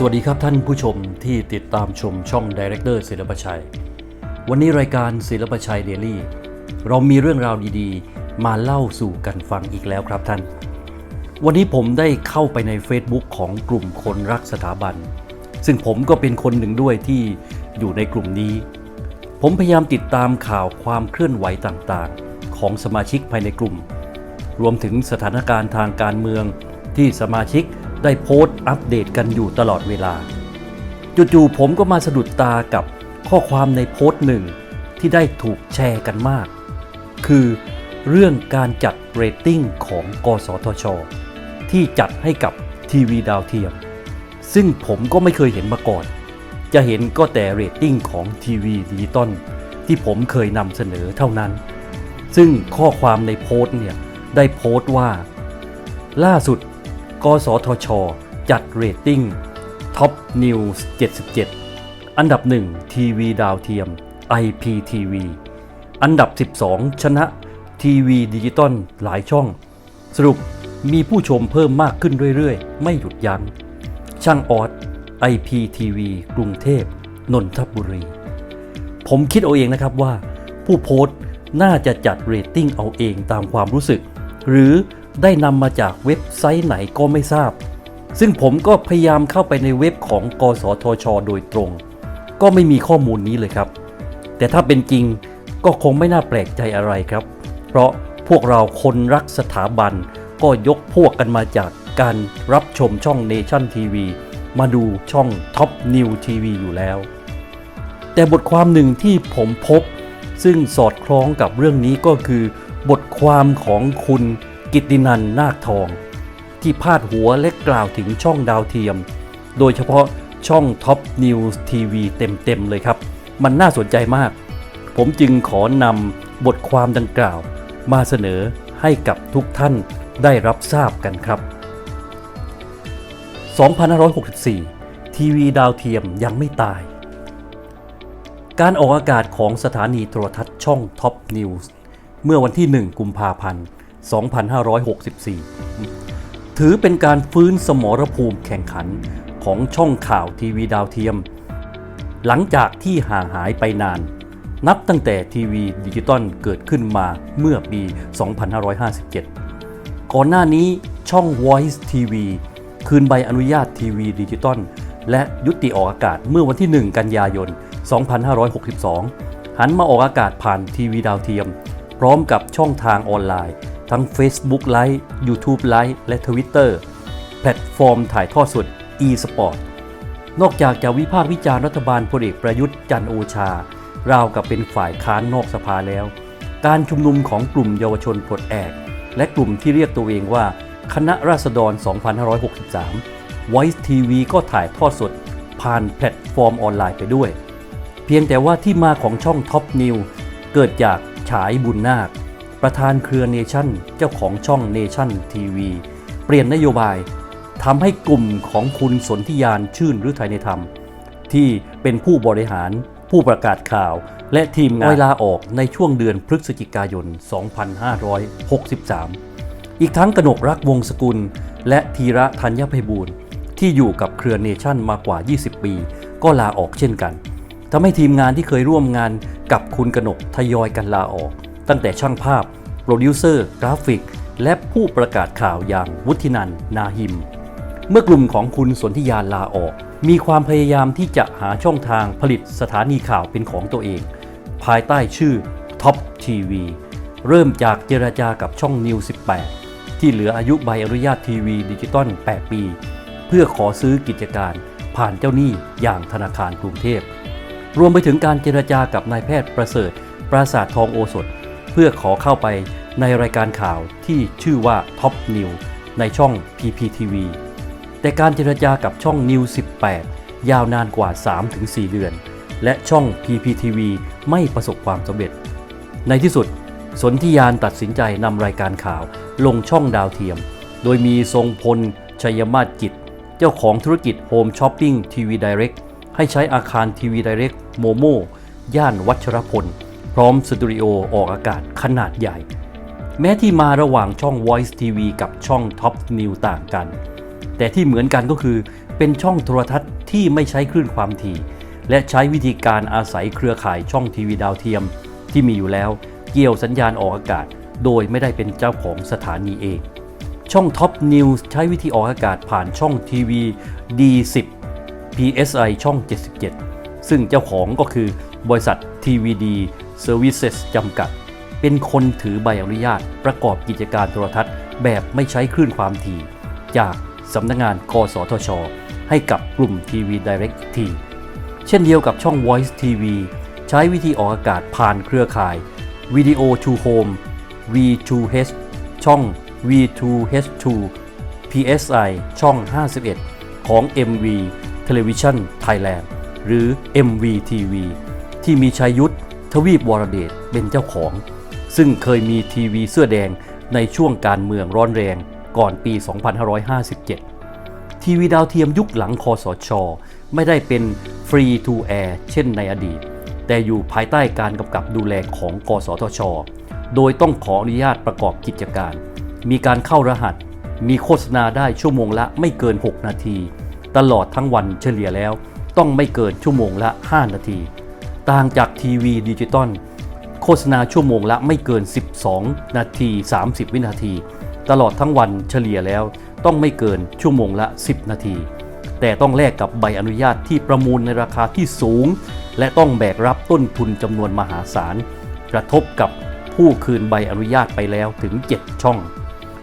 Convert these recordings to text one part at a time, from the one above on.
สวัสดีครับท่านผู้ชมที่ติดตามชมช่อง Director ศิลปชัย วันนี้รายการศิลปชัยเดลี่ เรามีเรื่องราวดีๆ มาเล่าสู่กันฟังอีกแล้วครับท่าน วันนี้ผมได้เข้าไปใน Facebook ของกลุ่มคนรักสถาบัน ซึ่งผมก็เป็นคนหนึ่งด้วยที่อยู่ในกลุ่มนี้ ผมพยายามติดตามข่าวความเคลื่อนไหวต่างๆ ของสมาชิกภายในกลุ่ม รวมถึงสถานการณ์ทางการเมืองที่สมาชิก ได้โพสต์อัปเดตกันอยู่ตลอดเวลา จู่ๆผมก็มาสะดุดตากับข้อความในโพสต์หนึ่งที่ได้ถูกแชร์กันมาก คือเรื่องการจัดเรตติ้งของกสทช ที่จัดให้กับทีวีดาวเทียม ซึ่งผมก็ไม่เคยเห็นมาก่อน จะเห็นก็แต่เรตติ้งของทีวีดิจิตอลที่ผมเคยนำเสนอเท่านั้น ซึ่งข้อความในโพสต์เนี่ยได้โพสต์ว่า ล่าสุด กสทช จัดเรตติ้ง Top News 77 อันดับ 1 ทีวีดาวเทียม IPTV อันดับ 12 ชนะทีวีดิจิตอลหลายช่อง สรุปมีผู้ชมเพิ่มมากขึ้นเรื่อยๆ ไม่หยุดยัง้ง ช่างออด IPTV กรุงเทพ นนทบุรี ผมคิดเอาเองนะครับว่า ผู้โพสต์น่าจะจัดเรตติ้งเอาเองตามความรู้สึก หรือ ได้นำมาจากเว็บไซต์ไหนก็ไม่ทราบ ซึ่งผมก็พยายามเข้าไปในเว็บของกสทช โดยตรง ก็ไม่มีข้อมูลนี้เลยครับ แต่ถ้าเป็นจริงก็คงไม่น่าแปลกใจอะไรครับ เพราะพวกเราคนรักสถาบันก็ยกพวกกันมาจากการรับชมช่อง Nation TV มาดูช่อง Top New TV อยู่แล้ว แต่บทความหนึ่งที่ผมพบ ซึ่งสอดคล้องกับเรื่องนี้ก็คือบทความของคุณ กิตินันนาคทอง ที่พาดหัวและกล่าวถึงช่องดาวเทียม โดยเฉพาะช่อง Top News TV เต็มๆเลยครับ มันน่าสนใจมาก ผมจึงขอนำบทความดังกล่าว มาเสนอให้กับทุกท่านได้รับทราบกันครับ 2564 ทีวีดาวเทียมยังไม่ตาย การออกอากาศของสถานีโทรทัศน์ช่อง Top News เมื่อวันที่ 1 กุมภาพันธ์ 2564 ถือเป็นการฟื้นสมรภูมิแข่งขันของช่องข่าวทีวีดาวเทียม หลังจากที่ห่างหายไปนาน นับตั้งแต่ทีวีดิจิตอลเกิดขึ้นมาเมื่อปี 2557 ก่อนหน้านี้ช่อง Voice TV คืนใบอนุญาตทีวีดิจิตอลและยุติออกอากาศเมื่อวันที่ 1 กันยายน 2562 หันมาออกอากาศผ่านทีวีดาวเทียม พร้อมกับช่องทางออนไลน์ ทั้ง Facebook Live YouTube Live และ Twitter แพลตฟอร์มถ่ายทอดสด e-sport นอกจากจะวิพากษ์วิจารณ์รัฐบาลพลเอกประยุทธ์จันโอชา ราวกับเป็นฝ่ายค้านนอกสภาแล้ว การชุมนุมของกลุ่มเยาวชนปลดแอก และกลุ่มที่เรียกตัวเองว่า คณะราษฎร 2563 Voice TV ก็ถ่ายทอดสด ผ่านแพลตฟอร์มออนไลน์ไปด้วย เพียงแต่ว่าที่มาของช่อง Top New เกิดจากฉายบุญนาค ประธานเครือเนชั่นเจ้าของช่องเนชั่นทีวีเปลี่ยนนโยบายทำให้กลุ่มของคุณสนธิยานชื่นหรือไทยในธรรม ที่เป็นผู้บริหาร ผู้ประกาศข่าว และทีมงานลาออกในช่วงเดือนพฤศจิกายน 2563 อีกทั้งกนกรักวงศกุล และธีระธัญไพบูลย์ที่อยู่กับเครือเนชั่นมากว่า 20 ปี ก็ลาออกเช่นกันทำให้ทีมงานที่เคยร่วมงานกับคุณกนกทยอยกันลาออก ตั้งแต่ช่างภาพ โปรดิวเซอร์ กราฟิก และผู้ประกาศข่าวอย่างวุฒินันนาหิม เมื่อกลุ่มของคุณสนธิยาลาออก มีความพยายามที่จะหาช่องทางผลิตสถานีข่าวเป็นของตัวเอง ภายใต้ชื่อ Top TV เริ่มจากเจราจากับช่อง New 18 ที่เหลืออายุใบอนุญาตทีวีดิจิตอล 8 ปี เพื่อขอซื้อกิจการผ่านเจ้าหนี้อย่างธนาคารกรุงเทพ รวมไปถึงการเจรจากับนายแพทย์ประเสริฐ ปราสาททองโอสถ พื่อขอเข้าไปในรายการข่าวที่ชื่อว่า Top New ในช่อง PPTV แต่การเจรจากับช่อง New 18 ยาวนานกว่า 3-4 เดือน และช่อง PPTV ไม่ประสบความสำเร็จ ในที่สุด สนธิยานตัดสินใจนำรายการข่าวลงช่องดาวเทียม โดยมีทรงพล ชัยมาศกิจ เจ้าของธุรกิจโฮมช้อปปิ้งทีวีไดเรกให้ใช้อาคารทีวีไดเรกโมโมย่านวัชรพล ร้อมสตูดิโอออกอากาศขนาดใหญ่ แม้ที่มาระหว่างช่อง Voice TV กับช่อง Top New ต่างกัน แต่ที่เหมือนกันก็คือเป็นช่องโทรทัศน์ที่ไม่ใช้คลื่นความถี่ และใช้วิธีการอาศัยเครือข่ายช่องทีวีดาวเทียม ที่มีอยู่แล้วเกี่ยวสัญญาณออกอากาศ โดยไม่ได้เป็นเจ้าของสถานีเอง ช่อง Top News ใช้วิธีออกอากาศผ่านช่องทีวี D10 PSI ช่อง 77 ซึ่งเจ้าของก็คือบริษัท TVD Services จำกัด เป็นคนถือใบอนุญาต ประกอบกิจการโทรทัศน์ แบบไม่ใช้คลื่นความถี่ จากสำนักงงานกสทช ให้กับกลุ่มทีวี Direct อีกที เช่นเดียวกับช่อง Voice TV ใช้วิธีออกอากาศผ่านเครือข่าย Video to Home V2H ช่อง V2H2 PSI ช่อง 51 ของ MV Television Thailand หรือ MVTV ที่มีชัยยุทธ ทวีปวรเดชเป็นเจ้าของ ซึ่งเคยมีทีวีเสื้อแดงในช่วงการเมืองร้อนแรงก่อนปี 2557 ทีวีดาวเทียมยุคหลังคอสช ไม่ได้เป็นฟรีทูแอร์เช่นในอดีต แต่อยู่ภายใต้การกำกับดูแลของกสทช โดยต้องขออนุญาตประกอบกิจการ มีการเข้ารหัส มีโฆษณาได้ชั่วโมงละไม่เกิน 6 นาที ตลอดทั้งวันเฉลี่ยแล้วต้องไม่เกินชั่วโมงละ 5 นาที ต่างจากทีวีดิจิตอลโฆษณาชั่วโมงละไม่เกิน 12 นาที 30 วินาที ตลอดทั้งวันเฉลี่ยแล้วต้องไม่เกินชั่วโมงละ 10 นาที แต่ต้องแลกกับใบอนุญาตที่ประมูลในราคาที่สูง และต้องแบกรับต้นทุนจำนวนมหาศาล กระทบกับผู้คืนใบอนุญาตไปแล้วถึง 7 ช่อง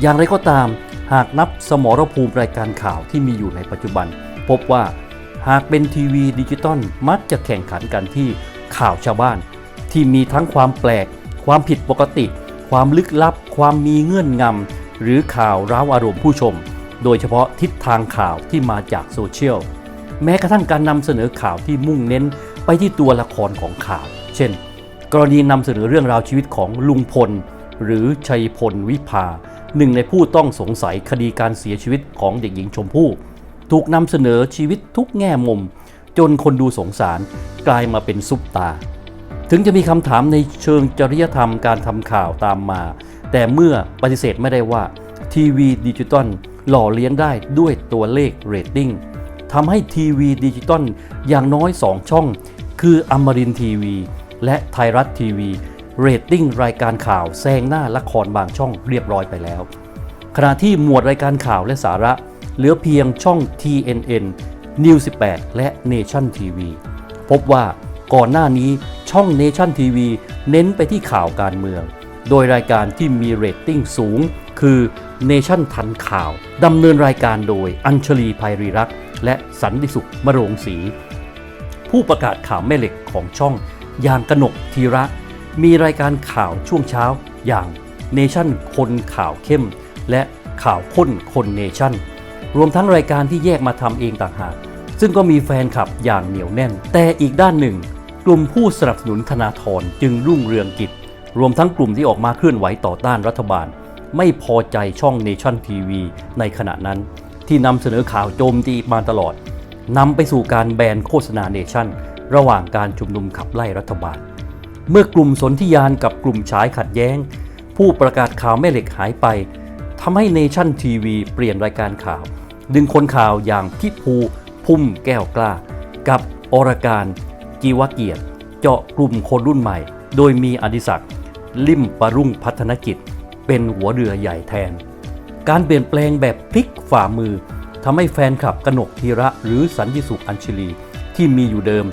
อย่างไรก็ตามหากนับสมรภูมิรายการข่าวที่มีอยู่ในปัจจุบัน พบว่า หากเป็นทีวีดิจิตอลมักจะแข่งขันกันที่ข่าวชาวบ้าน ที่มีทั้งความแปลก ความผิดปกติ ความลึกลับ ความมีเงื่อนงำหรือข่าวร้าวอารมณ์ผู้ชม โดยเฉพาะทิศทางข่าวที่มาจากโซเชียลแม้กระทั่งการนำเสนอข่าวที่มุ่งเน้นไปที่ตัวละครของข่าว เช่น กรณีนำเสนอเรื่องราวชีวิตของลุงพล หรือชัยพลวิภาหนึ่งในผู้ต้องสงสัยคดีการเสียชีวิตของเด็กหญิงชมพู่ ถูกนำเสนอชีวิตทุกแง่มุม จนคนดูสงสารกลายมาเป็นซุปตา ถึงจะมีคำถามในเชิงจริยธรรมการทำข่าวตามมา แต่เมื่อปฏิเสธไม่ได้ว่าทีวีดิจิตอลหล่อเลี้ยงได้ด้วยตัวเลขเรตติ้งทำให้ทีวีดิจิตอลอย่างน้อย 2 ช่อง คืออมรินทีวี และไทยรัฐทีวีเรตติ้งรายการข่าวแซงหน้าละครบางช่องเรียบร้อยไปแล้ว ขณะที่หมวดรายการข่าวและสาระ เหลือเพียงช่อง TNN News 18 และ Nation TV พบว่าก่อนหน้านี้ช่อง Nation TV เน้นไปที่ข่าวการเมือง โดยรายการที่มีเรตติ้งสูง คือ Nation ทันข่าวดำเนินรายการโดยอัญชลีภัยรีรักษ์และสันติสุขมโรงศรีผู้ประกาศข่าวแม่เหล็กของช่อง อย่างกนกธีระ มีรายการข่าวช่วงเช้าอย่างเนชั่นคนข่าวเข้ม และข่าวข้นคนเนชั่น รวมทั้งรายการที่แยกมาทำเองต่างหาก ซึ่งก็มีแฟนคลับอย่างเหนียวแน่น แต่อีกด้านหนึ่ง กลุ่มผู้สนับสนุนธนาธรจึงรุ่งเรืองกิจ รวมทั้งกลุ่มที่ออกมาเคลื่อนไหวต่อต้านรัฐบาล ไม่พอใจช่องเนชั่นทีวีในขณะนั้น ที่นำเสนอข่าวโจมตีมาตลอดนำไปสู่การแบนโฆษณาเนชั่นระหว่างการชุมนุมขับไล่รัฐบาล เมื่อกลุ่มสนธิยานกับกลุ่มฉายขัดแย้ง ผู้ประกาศข่าวแม่เหล็กหายไปทำให้เนชั่นทีวีเปลี่ยนรายการข่าว ดึงคนข่าวอย่างพิภูพุ่มแก้วกล้า กับอรการกีวเกียรติ เจาะกลุ่มคนรุ่นใหม่ โดยมีอดิศักดิ์ลิ่มปรุ่งพัฒนกิจ เป็นหัวเรือใหญ่แทน การเปลี่ยนแปลงแบบพลิกฝ่ามือทำให้แฟนคลับกนกธีระหรือสันติสุขอัญชลี ที่มีอยู่เดิม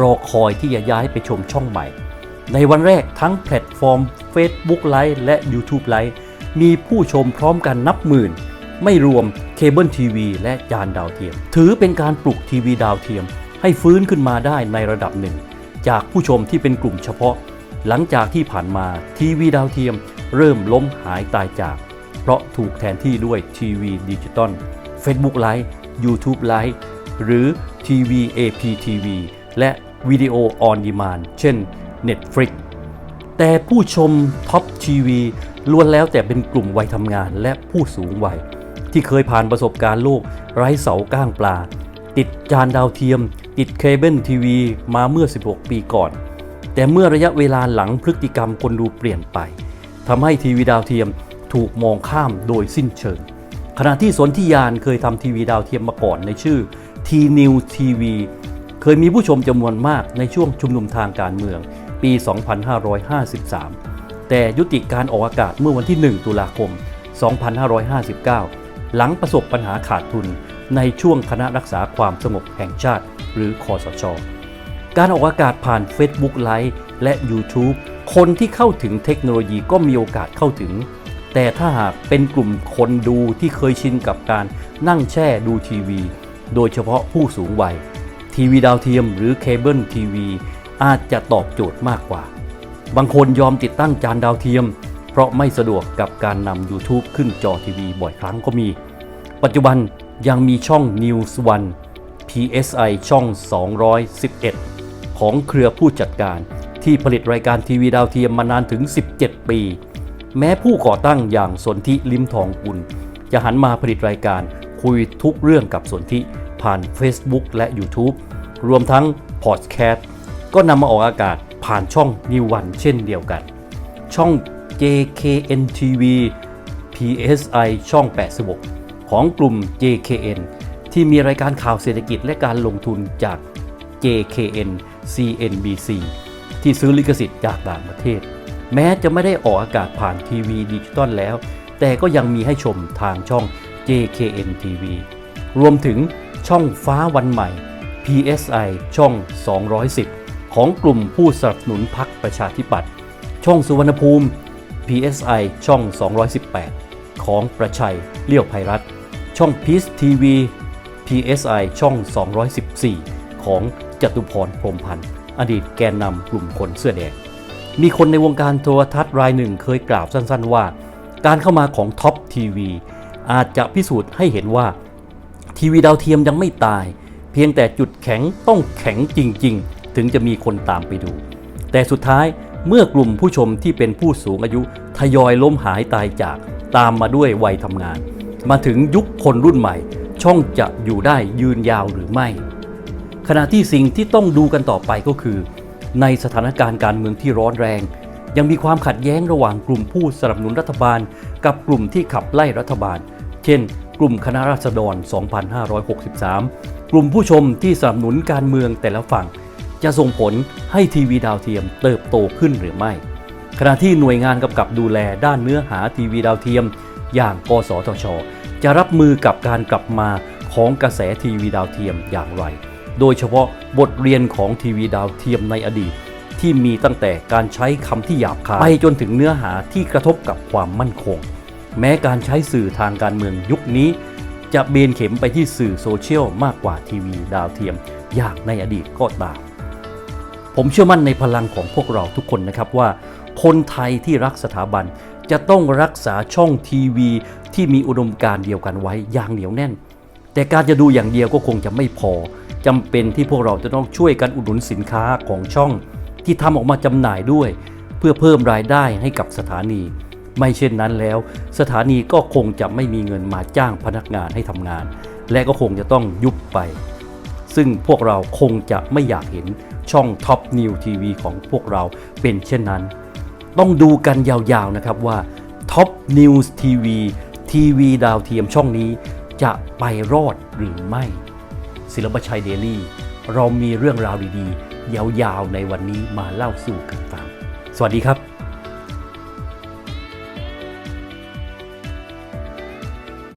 รอคอยที่จะย้ายไปชมช่องใหม่ ในวันแรกทั้งแพลตฟอร์ม Facebook ไลฟ์และ YouTube ไลฟ์มีผู้ชมพร้อมกันนับหมื่น ไม่รวม เคเบิลทีวีและจานดาวเทียม ถือเป็นการปลุกทีวีดาวเทียม ให้ฟื้นขึ้นมาได้ในระดับหนึ่ง จากผู้ชมที่เป็นกลุ่มเฉพาะ หลังจากที่ผ่านมาทีวีดาวเทียม เริ่มล้มหายตายจาก เพราะถูกแทนที่ด้วยทีวีดิจิตอล Facebook Live YouTube Live หรือ TV APTV และวิดีโอออนดีมานเช่น Netflix แต่ผู้ชมท็อปทีวีล้วนแล้วแต่เป็นกลุ่มวัยทำงานและผู้สูงวัย ที่เคยผ่านประสบการณ์โลกไร้เสาก้างปลา ติดจานดาวเทียม ติดเคเบิลทีวีมาเมื่อ 16 ปีก่อน แต่เมื่อระยะเวลาหลังพฤติกรรมคนดูเปลี่ยนไปทำให้ทีวีดาวเทียมถูกมองข้ามโดยสิ้นเชิง ขณะที่สนธิยานเคยทำทีวีดาวเทียมมาก่อนในชื่อ T New TV เคยมีผู้ชมจำนวนมากในช่วงชุมนุมทางการเมืองปี 2553 แต่ยุติการออกอากาศเมื่อวันที่ 1 ตุลาคม 2559 หลังประสบปัญหาขาดทุนในช่วงคณะรักษาความสงบแห่งชาติ หรือคอสช การออกอากาศผ่าน Facebook Live และ YouTube คนที่เข้าถึงเทคโนโลยีก็มีโอกาสเข้าถึง แต่ถ้าหากเป็นกลุ่มคนดูที่เคยชินกับการนั่งแช่ดูทีวี โดยเฉพาะผู้สูงวัย ทีวีดาวเทียมหรือเคเบิลทีวีอาจจะตอบโจทย์มากกว่า บางคนยอมติดตั้งจานดาวเทียม เพราะไม่สะดวกกับการนำ YouTube ขึ้นจอทีวีบ่อยครั้งก็มี ปัจจุบันยังมีช่อง News One PSI ช่อง 211 ของเครือผู้จัดการ ที่ผลิตรายการทีวีดาวเทียมมานานถึง 17 ปี แม้ผู้ก่อตั้งอย่างสนธิลิมทองกุล จะหันมาผลิตรายการคุยทุกเรื่องกับสนธิผ่าน Facebook และ YouTube รวมทั้งพอดแคสต์ก็นำมาออกอากาศผ่านช่อง New One เช่นเดียวกัน ช่อง JKN TV PSI ช่อง 86 ของกลุ่ม JKN ที่มีรายการข่าวเศรษฐกิจและการลงทุนจาก JKN CNBC ที่ซื้อลิขสิทธิ์จากต่างประเทศ แม้จะไม่ได้ออกอากาศผ่านทีวีดิจิตอลแล้ว แต่ก็ยังมีให้ชมทางช่อง JKN TV รวมถึงช่องฟ้าวันใหม่ PSI ช่อง 210 ของกลุ่มผู้สนับสนุนพรรคประชาธิปัตย์ช่องสุวรรณภูมิ PSI ช่อง 218 ของประชัยเลี้ยวไพรัตช่อง Peace TV PSI ช่อง 214 ของจตุพรพรมพันธ์ อดีตแกนนำกลุ่มคนเสื้อแดง มีคนในวงการโทรทัศน์รายหนึ่งเคยกล่าวสั้นๆว่า การเข้ามาของท็อปทีวีอาจจะพิสูจน์ให้เห็นว่า ทีวีดาวเทียมยังไม่ตาย เพียงแต่จุดแข็งต้องแข็งจริง ๆ ถึงจะมีคนตามไปดู แต่สุดท้าย เมื่อกลุ่มผู้ชมที่เป็นผู้สูงอายุทยอยล้มหายตายจากตามมาด้วยวัยทำงาน มาถึงยุคคนรุ่นใหม่ ช่องจะอยู่ได้ยืนยาวหรือไม่ ขณะที่สิ่งที่ต้องดูกันต่อไปก็คือ ในสถานการณ์การเมืองที่ร้อนแรง ยังมีความขัดแย้งระหว่างกลุ่มผู้สนับสนุนรัฐบาล กับกลุ่มที่ขับไล่รัฐบาล เช่น กลุ่มคณะราษฎร 2563 กลุ่มผู้ชมที่สนับสนุนการเมืองแต่ละฝั่ง จะส่งผลให้ทีวีดาวเทียมเติบโตขึ้นหรือไม่ ขณะที่หน่วยงานกำกับดูแลด้านเนื้อหาทีวีดาวเทียม อย่างกสทช จะรับมือกับการกลับมาของกระแสทีวีดาวเทียมอย่างไร โดยเฉพาะบทเรียนของทีวีดาวเทียมในอดีต ที่มีตั้งแต่การใช้คำที่หยาบคายไปจนถึงเนื้อหาที่กระทบกับความมั่นคง แม้การใช้สื่อทางการเมืองยุคนี้ จะเบนเข็มไปที่สื่อโซเชียลมากกว่าทีวีดาวเทียม อย่างในอดีตก็ตาม ผมเชื่อมั่นในพลังของพวกเราทุกคนนะครับว่า คนไทยที่รักสถาบันจะต้องรักษาช่องทีวีที่มีอุดมการเดียวกันไว้อย่างเหนียวแน่น แต่การจะดูอย่างเดียวก็คงจะไม่พอจำเป็นที่พวกเราจะต้องช่วยกันอุดหนุนสินค้าของช่อง ที่ทำออกมาจำหน่ายด้วย เพื่อเพิ่มรายได้ให้กับสถานี ไม่เช่นนั้นแล้ว สถานีก็คงจะไม่มีเงินมาจ้างพนักงานให้ทำงาน และก็คงจะต้องยุบไป ซึ่งพวกเราคงจะไม่อยากเห็นช่องท็อปนิวทีวีของพวกเราเป็นเช่นนั้น ต้องดูกันยาวๆนะครับว่าท็อปนิวส์ทีวีทีวีดาวเทียมช่องนี้จะไปรอดหรือไม่ ศิลปชัยเดลี่ เรามีเรื่องราวดีๆ ยาวๆในวันนี้มาเล่าสู่กันฟัง สวัสดีครับ